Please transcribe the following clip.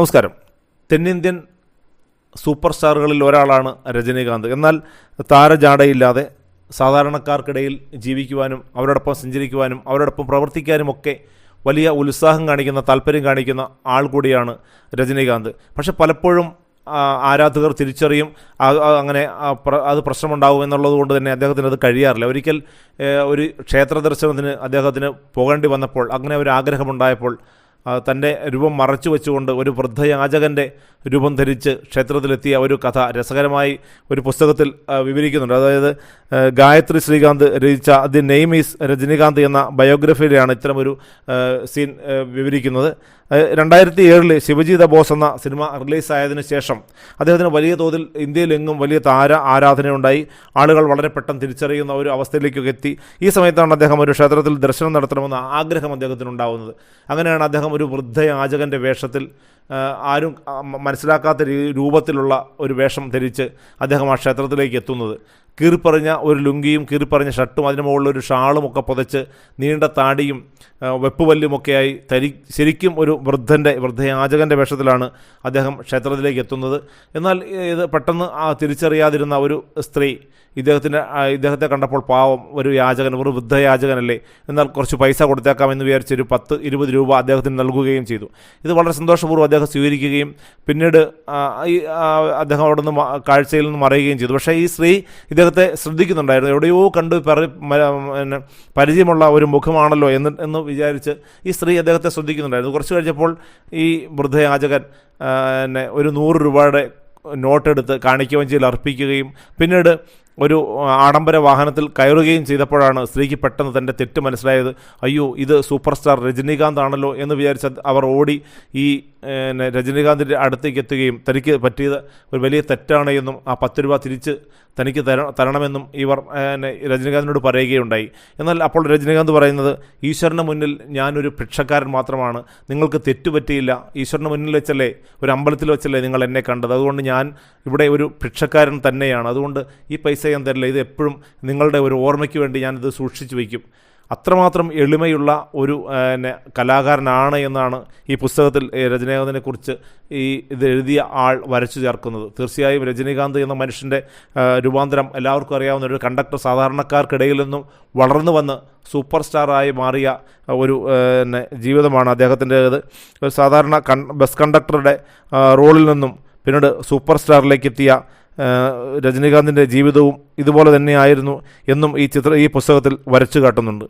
നമസ്കാരം. തെന്നിന്ത്യൻ സൂപ്പർ സ്റ്റാറുകളിൽ ഒരാളാണ് രജനീകാന്ത്. എന്നാൽ താരജാടയില്ലാതെ സാധാരണക്കാർക്കിടയിൽ ജീവിക്കുവാനും അവരോടൊപ്പം സഞ്ചരിക്കുവാനും അവരോടൊപ്പം പ്രവർത്തിക്കാനുമൊക്കെ വലിയ ഉത്സാഹം കാണിക്കുന്ന താല്പര്യം കാണിക്കുന്ന ആൾ കൂടിയാണ് രജനീകാന്ത്. പക്ഷെ പലപ്പോഴും ആരാധകർ തിരിച്ചറിയും അങ്ങനെ അത് പ്രശ്നമുണ്ടാകും എന്നുള്ളത് കൊണ്ട് തന്നെ അദ്ദേഹത്തിന് അത് കഴിയാറില്ല. ഒരിക്കൽ ഒരു ക്ഷേത്ര ദർശനത്തിന് അദ്ദേഹത്തിന് പോകേണ്ടി വന്നപ്പോൾ അങ്ങനെ ഒരു ആഗ്രഹമുണ്ടായപ്പോൾ തന്റെ രൂപം മറച്ചു വെച്ചുകൊണ്ട് ഒരു വൃദ്ധയാചകന്റെ രൂപം ധരിച്ച് ക്ഷേത്രത്തിലെത്തിയ ഒരു കഥ രസകരമായി ഒരു പുസ്തകത്തിൽ വിവരിക്കുന്നുണ്ട്. അതായത് ഗായത്രി ശ്രീകാന്ത് രചിച്ച ദി നെയിം ഈസ് രജനീകാന്ത് എന്ന ബയോഗ്രഫിയിലാണ് ഇത്തരമൊരു സീൻ വിവരിക്കുന്നത്. രണ്ടായിരത്തി ഏഴിൽ ശിവജി ദ ബോസ് എന്ന സിനിമ റിലീസായതിനു ശേഷം അദ്ദേഹത്തിന് വലിയ തോതിൽ ഇന്ത്യയിലെങ്ങും വലിയ താര ആരാധനയുണ്ടായി. ആളുകൾ വളരെ പെട്ടെന്ന് തിരിച്ചറിയുന്ന ഒരു അവസ്ഥയിലേക്കൊക്കെ എത്തി. ഈ സമയത്താണ് അദ്ദേഹം ഒരു ക്ഷേത്രത്തിൽ ദർശനം നടത്തണമെന്ന ആഗ്രഹം അദ്ദേഹത്തിനുണ്ടാവുന്നത്. അങ്ങനെയാണ് അദ്ദേഹം ഒരു വൃദ്ധയാചകന്റെ വേഷത്തിൽ ആരും മനസ്സിലാക്കാത്ത രൂപത്തിലുള്ള ഒരു വേഷം ധരിച്ച് അദ്ദേഹം ആ ക്ഷേത്രത്തിലേക്ക് എത്തുന്നത്. കീറിപ്പറിഞ്ഞ ഒരു ലുങ്കിയും കീറിപ്പറഞ്ഞ ഷർട്ടും അതിന് മുകളിൽ ഒരു ഷാളും ഒക്കെ പുതച്ച് നീണ്ട താടിയും വെപ്പുവല്ലുമൊക്കെയായി തരി ശരിക്കും ഒരു വൃദ്ധന്റെ വൃദ്ധയാചകന്റെ വേഷത്തിലാണ് അദ്ദേഹം ക്ഷേത്രത്തിലേക്ക് എത്തുന്നത്. എന്നാൽ ഇത് പെട്ടെന്ന് തിരിച്ചറിയാതിരുന്ന ഒരു സ്ത്രീ ഇദ്ദേഹത്തിന്റെ ഇദ്ദേഹത്തെ കണ്ടപ്പോൾ പാവം ഒരു യാചകൻ ഒരു വൃദ്ധയാചകനല്ലേ? എന്നാൽ കുറച്ച് പൈസ കൊടുത്തേക്കാമെന്ന് വിചാരിച്ച് ഒരു പത്ത് ഇരുപത് രൂപ അദ്ദേഹത്തിന് നൽകുകയും ചെയ്തു. ഇത് വളരെ സന്തോഷപൂർവം അദ്ദേഹം സ്വീകരിക്കുകയും പിന്നീട് ഈ അദ്ദേഹം അവിടെ നിന്ന് കാഴ്ചയിൽ നിന്ന് മറയുകയും ചെയ്തു. പക്ഷേ ഈ സ്ത്രീ ഇദ്ദേഹത്തെ ശ്രദ്ധിക്കുന്നുണ്ടായിരുന്നു. എവിടെയോ കണ്ട് പിന്നെ പരിചയമുള്ള ഒരു മുഖമാണല്ലോ എന്ന് എന്ന് വിചാരിച്ച് ഈ സ്ത്രീ അദ്ദേഹത്തെ ശ്രദ്ധിക്കുന്നുണ്ടായിരുന്നു. കുറച്ച് കഴിഞ്ഞപ്പോൾ ഈ വൃദ്ധയാചകൻ എന്നെ ഒരു നൂറ് രൂപയുടെ നോട്ടെടുത്ത് കാണിക്കവഞ്ചിയിൽ അർപ്പിക്കുകയും. പിന്നീട് ഒരു ആഡംബര വാഹനത്തിൽ കയറുകയും ചെയ്തപ്പോഴാണ് സ്ത്രീക്ക് പെട്ടെന്ന് തന്റെ തെറ്റ് മനസ്സിലായത്. അയ്യോ ഇത് സൂപ്പർ സ്റ്റാർ രജനീകാന്ത് ആണല്ലോ എന്ന് വിചാരിച്ച അവർ ഓടി ഈ രജനീകാന്തിന്റെ അടുത്തേക്ക് എത്തുകയും തനിക്ക് പറ്റിയത് ഒരു വലിയ തെറ്റാണ് എന്നും ആ പത്ത് രൂപ തിരിച്ച് തനിക്ക് തര തരണമെന്നും ഇവർ രജനീകാന്തിനോട് പറയുകയുണ്ടായി. എന്നാൽ അപ്പോൾ രജനീകാന്ത് പറയുന്നത് ഈശ്വരന് മുന്നിൽ ഞാനൊരു ഭിക്ഷക്കാരൻ മാത്രമാണ്. നിങ്ങൾക്ക് തെറ്റുപറ്റിയില്ല ഈശ്വരന് മുന്നിൽ വെച്ചല്ലേ ഒരു അമ്പലത്തിൽ വെച്ചല്ലേ നിങ്ങൾ എന്നെ കണ്ടത്? അതുകൊണ്ട് ഞാൻ ഇവിടെ ഒരു ഭിക്ഷക്കാരൻ തന്നെയാണ്. അതുകൊണ്ട് ഈ പൈസ ഞാൻ തരില്ല. ഇത് എപ്പോഴും നിങ്ങളുടെ ഒരു ഓർമ്മയ്ക്ക് വേണ്ടി ഞാനിത് സൂക്ഷിച്ചു വയ്ക്കും. അത്രമാത്രം എളിമയുള്ള ഒരു പിന്നെ കലാകാരനാണ് എന്നാണ് ഈ പുസ്തകത്തിൽ രജനീകാന്തിനെക്കുറിച്ച് രജനീകാന്തിനെ കുറിച്ച് ഈ ഇത് എഴുതിയ ആൾ വരച്ചു ചേർക്കുന്നത്. തീർച്ചയായും രജനീകാന്ത് എന്ന മനുഷ്യന്റെ രൂപാന്തരം എല്ലാവർക്കും അറിയാവുന്ന ഒരു കണ്ടക്ടർ സാധാരണക്കാർക്കിടയിൽ നിന്നും വളർന്നു വന്ന് സൂപ്പർ സ്റ്റാറായി മാറിയ ഒരു പിന്നെ ജീവിതമാണ് അദ്ദേഹത്തിന്റേത് ഒരു സാധാരണ ബസ് കണ്ടക്ടറുടെ റോളിൽ നിന്നും പിന്നീട് സൂപ്പർ സ്റ്റാറിലേക്ക് എത്തിയ രജനീകാന്തിന്റെ ജീവിതവും ഇതുപോലെ തന്നെയായിരുന്നു എന്നും ഈ ചിത്ര ഈ പുസ്തകത്തിൽ വരച്ചു കാട്ടുന്നുണ്ട്.